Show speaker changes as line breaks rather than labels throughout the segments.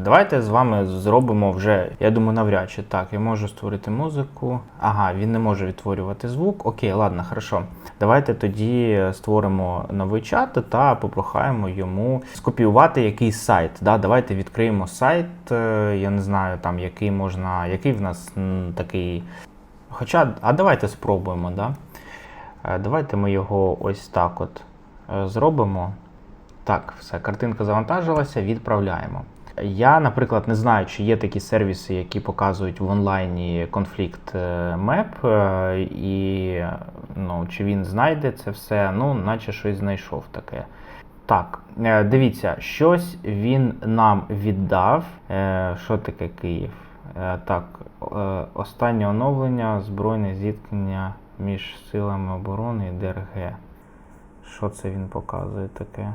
Давайте з вами зробимо вже, я думаю, навряд чи так. Я можу створити музику. Ага, він не може відтворювати звук. Окей, ладно, хорошо. Давайте тоді створимо новий чат та попрохаємо йому скопіювати якийсь сайт. Да? Давайте відкриємо сайт. е, Я не знаю, там який можна, який в нас такий. Хоча, а давайте спробуємо, да? Е, Давайте ми його ось так от е, зробимо. Так, все, картинка завантажилася, відправляємо. Я, наприклад, не знаю, чи є такі сервіси, які показують в онлайні конфлікт е, меп, е, і ну, чи він знайде це все, ну, наче щось знайшов таке. Так, е, дивіться, щось він нам віддав. Що таке Київ? Так, останнє оновлення, збройне зіткнення між силами оборони і ДРГ. Що це він показує таке?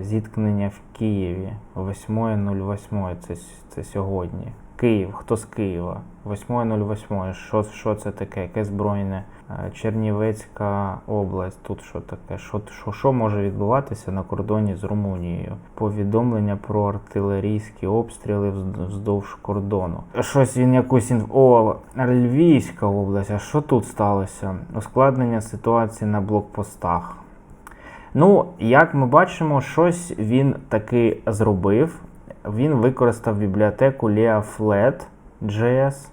Зіткнення в Києві 8.08. Це, це сьогодні. Київ, хто з Києва? 8.08. Що, що це таке? Яке збройне? Е, Чернівецька область. Тут що таке? Що, що, що може відбуватися на кордоні з Румунією? Повідомлення про артилерійські обстріли вздовж кордону. Щось він якусь інф... О, Львівська область. А що тут сталося? Ускладнення ситуації на блокпостах. Ну, як ми бачимо, щось він таки зробив. Він використав бібліотеку Leaflet.js.